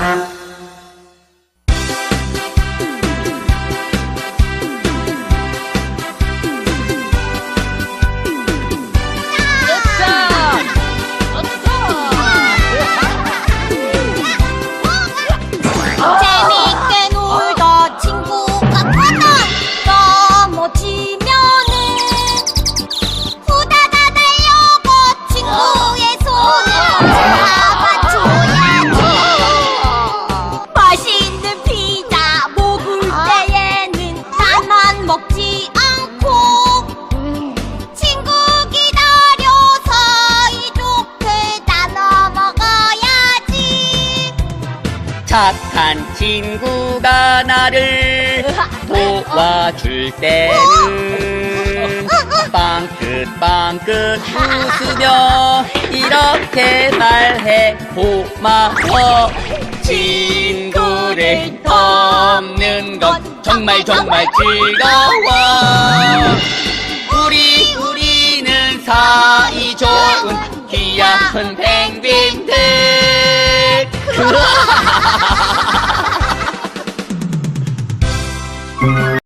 Uh-huh. 먹지 않고 친구 기다려 사이좋게 나눠 먹어야지. 착한 친구가 나를 도와줄 때는 빵긋빵긋 웃으며 이렇게 말해. 고마워 친구를 하는 정말 정말 즐거워. 우리 우리는 사이 좋은 귀여운 펭귄들.